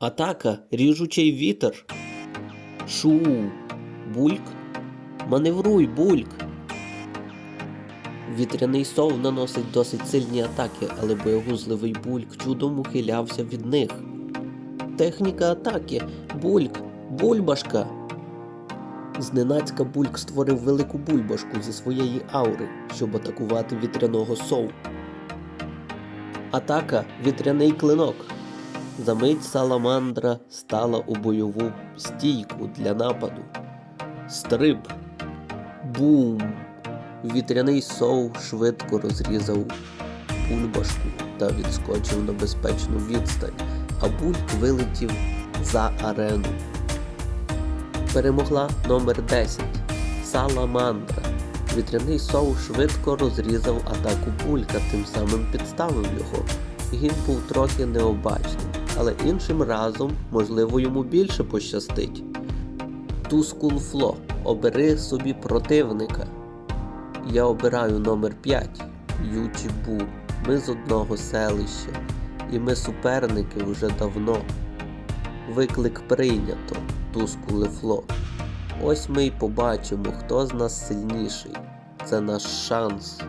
Атака, ріжучий вітер. Шу. Бульк. Маневруй, бульк. Вітряний сов наносить досить сильні атаки, але боєгузливий бульк чудом ухилявся від них. Техніка атаки. Бульк. Бульбашка. Зненацька бульк створив велику бульбашку зі своєї аури, щоб атакувати вітряного сов. Атака вітряний клинок. Замить саламандра стала у бойову стійку для нападу. Стриб. Бум. Вітряний сов швидко розрізав бульбашку та відскочив на безпечну відстань, а бульк вилетів за арену. Перемогла номер 10 Саламандра. Вітряний сов швидко розрізав атаку булька, тим самим підставив його. Він був трохи необачним, але іншим разом, можливо, йому більше пощастить. Тускул Фло, обери собі противника. Я обираю номер 5 Ючібу. Ми з одного селища, і ми суперники вже давно. Виклик прийнято, Тускуле Фло. Ось ми й побачимо, хто з нас сильніший. Це наш шанс.